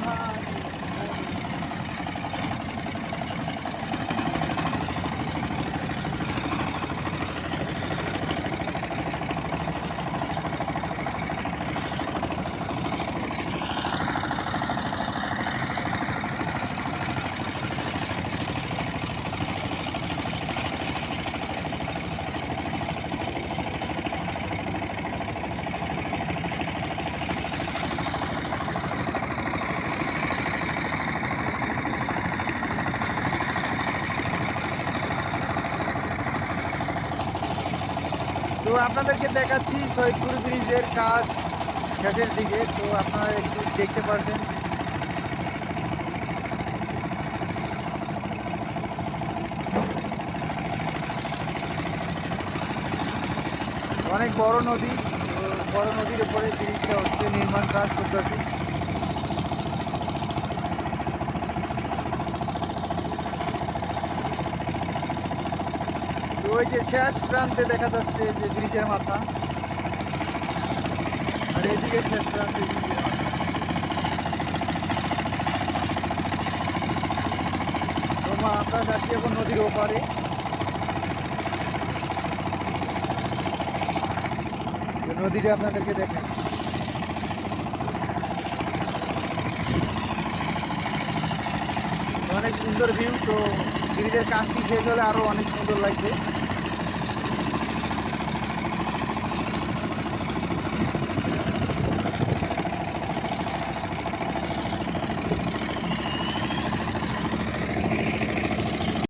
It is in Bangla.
Bye. আপনাদেরকে দেখাচ্ছি সৈয়দপুর ব্রিজের কাজ শেষের দিকে। তো আপনারা একটু দেখতে পারছেন। অনেক বড় নদী বড় নদীর উপরে ব্রিজটা হচ্ছে নির্মাণ কাজ করতেছে। ওই যে শেষ প্রান্তে দেখা যাচ্ছে যে ব্রিজের মাথা। আর এদিকে শেষ প্রান্তে ব্রিজের মাথা। তো আমরা যাচ্ছি এখন নদীর ওপারে। নদীটা আপনাদেরকে দেখেন অনেক সুন্দর ভিউ তো ব্রিজের কাজটি শেষ হলে আরও অনেক সুন্দর লাগবে।